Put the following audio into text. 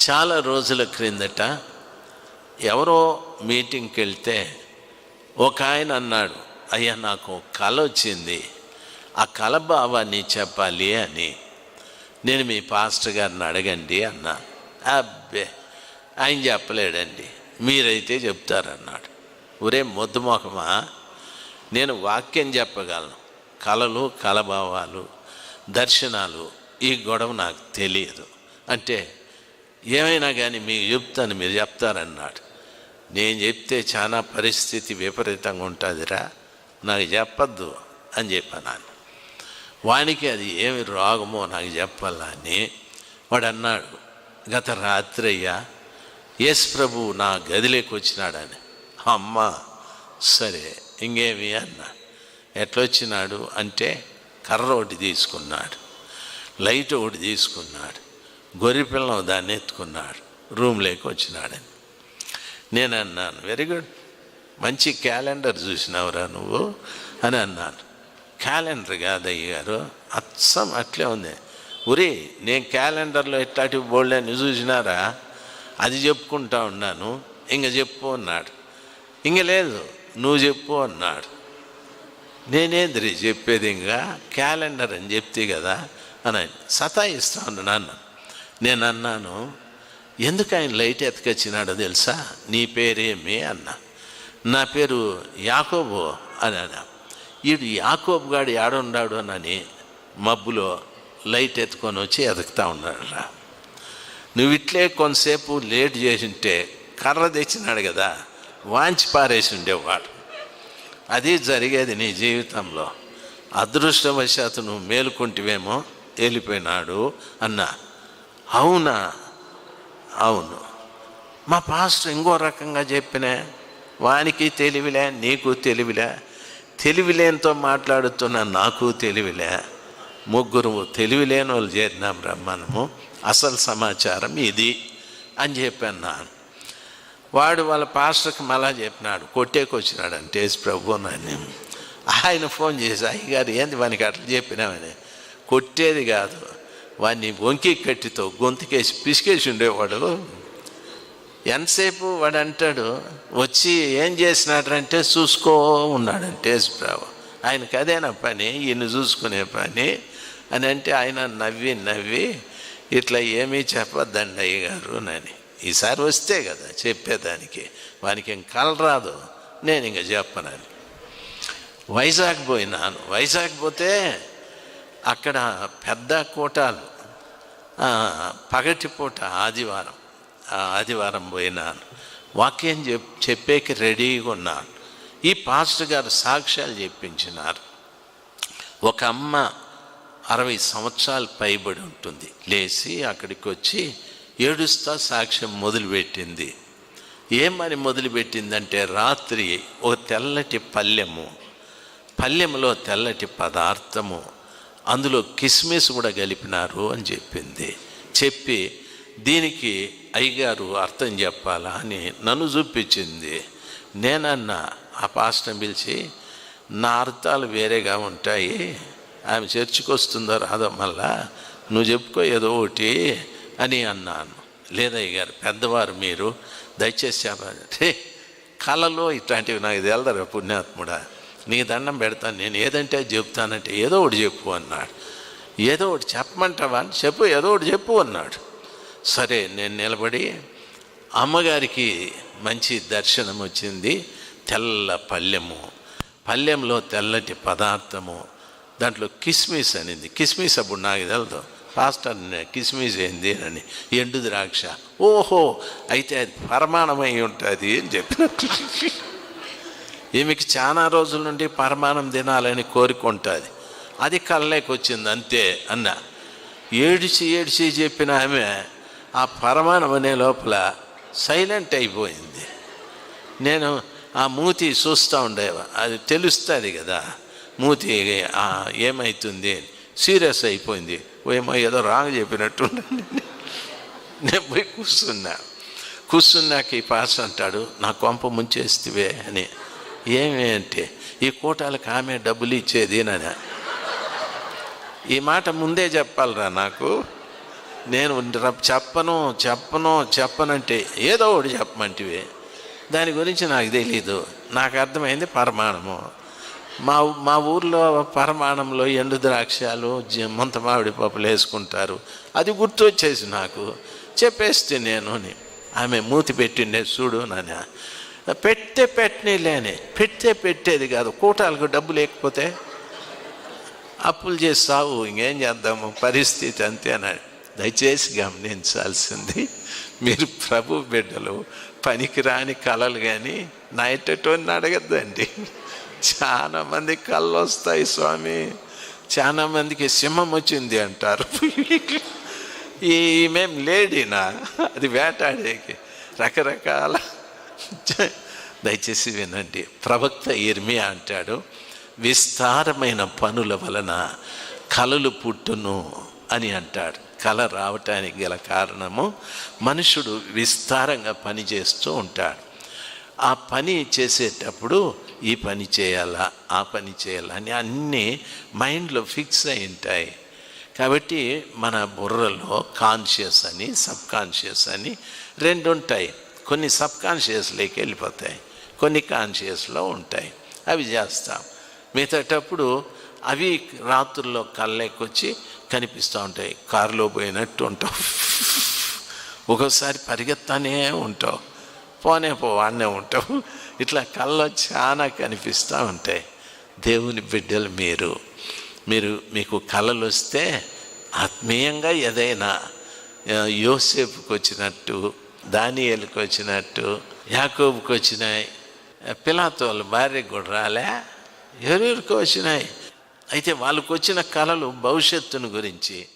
చాలా రోజుల క్రిందట ఎవరో మీటింగ్కి వెళ్తే ఒక ఆయన అన్నాడు అయ్యా నాకు కళ వచ్చింది. ఆ కళ భావాన్ని చెప్పాలి అని. నేను మీ పాస్టర్ గారిని అడగండి అన్నా. అబ్బే ఆయన చెప్పలేడండి. మీరైతే చెప్తారన్నాడు. ఒరే మొద్దుమొఖమా నేను వాక్యం చెప్పగలను. కళలు కలభావాలు దర్శనాలు ఈ గొడవ నాకు తెలియదు. అంటే ఏమైనా కానీ మీకు చెప్తాను మీరు చెప్తారన్నాడు. నేను చెప్తే చాలా పరిస్థితి విపరీతంగా ఉంటుందిరా నాకు చెప్పద్దు అని చెప్పాను. వానికి అది ఏమి రోగమో నాకు చెప్పాలా అని వాడు అన్నాడు. గత రాత్రి అయ్యా ప్రభు నా గదిలోకి వచ్చినాడని. అమ్మ సరే ఇంకేమి అన్నా. ఎట్లొచ్చినాడు అంటే కర్ర ఒకటి తీసుకున్నాడు. లైట్ ఒకటి తీసుకున్నాడు. గొర్రె దాన్ని ఎత్తుకున్నాడు. రూమ్లోకి వచ్చినాడని. నేను అన్నాను వెరీ గుడ్ మంచి క్యాలెండర్ చూసినావురా నువ్వు? అని అన్నాను. క్యాలెండర్ కాదయ్య గారు అచ్చం అట్లే ఉంది. ఉరి నేను క్యాలెండర్లో ఎట్లాంటి బోల్డని చూసినారా? అది చెప్పుకుంటా ఉన్నాను. ఇంక చెప్పు అన్నాడు. ఇంక లేదు నువ్వు చెప్పు అన్నాడు. నేనేంద్రి చెప్పేది ఇంకా క్యాలెండర్ అని చెప్తే కదా? అని సతాయిస్తా ఉన్నాను నేను అన్నాను ఎందుకు ఆయన లైట్ ఎత్తుకొచ్చినాడో తెలుసా? నీ పేరేమి? అన్నా. నా పేరు యాకోబు అని అన్నా. ఈడు యాకోబు గాడు ఏడున్నాడు అని మబ్బులో లైట్ ఎత్తుకొని వచ్చి ఎదుకుతా ఉన్నాడు రా. నువ్వు ఇట్లే కొంతసేపు లేట్ చేసింటే కర్ర తెచ్చినాడు కదా వాంచి పారేసి ఉండేవాడు. అది జరిగేది నీ జీవితంలో. అదృష్టవశాత్తు నువ్వు మేలుకుంటివేమో వెళ్ళిపోయినాడు అన్నా. అవునా? అవును. మా పాస్టర్ ఇంకో రకంగా చెప్పిన వానికి తెలివిలే నీకు తెలివిలే. తెలివిలేనితో మాట్లాడుతున్న నాకు తెలివిలే. ముగ్గురు తెలివిలేని వాళ్ళు చేరినాం బ్రహ్మణము అసలు సమాచారం ఇది అని చెప్పాను నాను వాడు వాళ్ళ పాస్టర్కి మళ్ళా చెప్పినాడు కొట్టేకొచ్చినాడు అంటే ప్రభు అని. ఆయన ఫోన్ చేసి అయ్యగారు ఏంది వానికి అట్లా చెప్పినామని కొట్టేది కాదు. వాడిని వంకి కట్టితో గొంతుకేసి పిసికేసి ఉండేవాడు. ఎంతసేపు వాడు అంటాడు వచ్చి ఏం చేసినాడంటే చూసుకో ఉన్నాడంటే ప్రభు ఆయనకి అదేనా పని? ఈయన చూసుకునే పని? అని అంటే ఆయన నవ్వి నవ్వి ఇట్లా ఏమీ చెప్పొద్దండి అయ్యగారు నని ఈసారి వస్తే కదా చెప్పేదానికి. వానికి ఏం కలరాదు నేను ఇంక చెప్పనని వైజాగ్ పోయినాను వైజాగ్ పోతే అక్కడ పెద్ద కోటాలు పగటిపూట ఆదివారం ఆదివారం పోయినాను. వాక్యం చెప్ చెప్పేకి రెడీగా ఉన్నాను. ఈ పాస్టర్ గారు సాక్ష్యాలు చెప్పించినారు. ఒక అమ్మ అరవై సంవత్సరాలు పైబడి ఉంటుంది. లేచి అక్కడికి వచ్చి ఏడుస్తా సాక్ష్యం మొదలుపెట్టింది. ఏమని మొదలుపెట్టిందంటే రాత్రి ఓ తెల్లటి పల్లెము పల్లెములో తెల్లటి పదార్థము అందులో కిస్మిస్ కూడా కలిపినారు అని చెప్పింది. చెప్పి దీనికి అయ్యగారు అర్థం చెప్పాలా అని నన్ను చూపించింది. నేనన్నా ఆ పాస్టర్ని పిలిచి నా అర్థాలు వేరేగా ఉంటాయి. ఆమె చర్చికి వస్తుందో రాదో మళ్ళా? నువ్వు చెప్పుకో ఏదో ఒకటి అని అన్నాను. లేదయ్య గారు పెద్దవారు మీరు దయచేసి చెప్పాలంటే కళలో ఇట్లాంటివి నాకు తెలదరా పుణ్యాత్ముడా. నీ దండం పెడతాను నేను ఏదంటే అది చెప్తానంటే ఏదో ఒకటి చెప్పు అన్నాడు. ఏదో ఒకటి చెప్పమంటావా అని చెప్పు ఏదో ఒకటి చెప్పు అన్నాడు. సరే నేను నిలబడి అమ్మగారికి మంచి దర్శనం వచ్చింది. తెల్ల పల్లెము పల్లెంలో తెల్లటి పదార్థము దాంట్లో కిస్మిస్ అనింది. కిస్మిస్ అప్పుడు నాకు తెలుదు. పాస్టర్ కిస్మిస్ ఏంది? అని. ఎండు ద్రాక్ష. ఓహో అయితే అది పరమాణమై ఉంటుంది అని చెప్పినట్టు. ఈమెకి చాలా రోజుల నుండి పరమాణం తినాలని కోరుకుంటుంది అది కళ్ళకి వచ్చింది అంతే అన్న. ఏడిచి ఏడిచి చెప్పిన ఆమె ఆ పరమానం అనే లోపల సైలెంట్ అయిపోయింది. నేను ఆ మూతి చూస్తూ ఉండేవా? అది తెలుస్తుంది కదా. మూతి ఏమవుతుంది సీరియస్ అయిపోయింది. ఏమో ఏదో రాంగ్ చెప్పినట్టు నేను పోయి కూర్చున్నా. కూర్చున్నాక ఈ పాస్ అంటాడు నా కొంప ముంచేస్తివే అని. ఏమి అంటే ఈ కూటాలకు ఆమె డబ్బులు ఇచ్చేది నని ఈ మాట ముందే చెప్పాలరా నాకు. నేను చెప్పను చెప్పను చెప్పనంటే ఏదో ఒకటి చెప్పమంటివి. దాని గురించి నాకు తెలీదు. నాకు అర్థమైంది పరమాణము. మా మా ఊర్లో పరమాణంలో ఎండు ద్రాక్షాలు ముంత మామిడి పప్పులు వేసుకుంటారు. అది గుర్తు వచ్చేసి నాకు. చెప్పేస్తే నేను ఆమె మూతి పెట్టిండే చూడు నాన్న పెట్టే పెట్టని లేని. పెట్టే పెట్టేది కాదు. కూటాలకు డబ్బు లేకపోతే అప్పులు చేస్తావు ఇంకేం చేద్దాము? పరిస్థితి అంతే అన్నాడు. దయచేసి గమనించాల్సింది మీరు ప్రభు బిడ్డలు పనికిరాని కళలు కానీ నైటటోని అడగద్దండి. చాలామంది కళ్ళు వస్తాయి స్వామి. చాలామందికి సింహం వచ్చింది అంటారు. ఈమెం లేడీనా? అది వేటాడేకి. రకరకాల దయచేసి వినండి. ప్రవక్త ఇర్మియా అంటాడు విస్తారమైన పనుల వలన కలలు పుట్టును అని అంటాడు. కళ రావటానికి గల కారణము మనుషుడు విస్తారంగా పని చేస్తూ ఉంటాడు. ఆ పని చేసేటప్పుడు ఈ పని చేయాలా ఆ పని చేయాలా అని అన్నీ మైండ్లో ఫిక్స్ అయి ఉంటాయి. కాబట్టి మన బుర్రలో కాన్షియస్ అని సబ్ కాన్షియస్ అని రెండు ఉంటాయి కొన్ని సబ్ కాన్షియస్లోకి వెళ్ళిపోతాయి. కొన్ని కాన్షియస్లో ఉంటాయి. అవి చేస్తాం. మిగతాటప్పుడు అవి రాత్రుల్లో కళ్ళెక్కొచ్చి కనిపిస్తూ ఉంటాయి. కారులో పోయినట్టు ఉంటావు ఒక్కోసారి పరిగెత్తానే ఉంటావు పోనే పోవాడనే ఉంటావు ఇట్లా కళ్ళలో చాలా కనిపిస్తూ ఉంటాయి. దేవుని బిడ్డలు మీరు. మీరు మీకు కళలు వస్తే ఆత్మీయంగా ఏదైనా యోసేపుకి వచ్చినట్టు దానియలకు వచ్చినట్టు యాకోబుకి వచ్చినాయి పిలాతోళ్ళ భార్యకు కూడా రాలే. ఎవరెవరికి వచ్చినాయి? అయితే వాళ్ళకు వచ్చిన కళలు భవిష్యత్తును గురించి.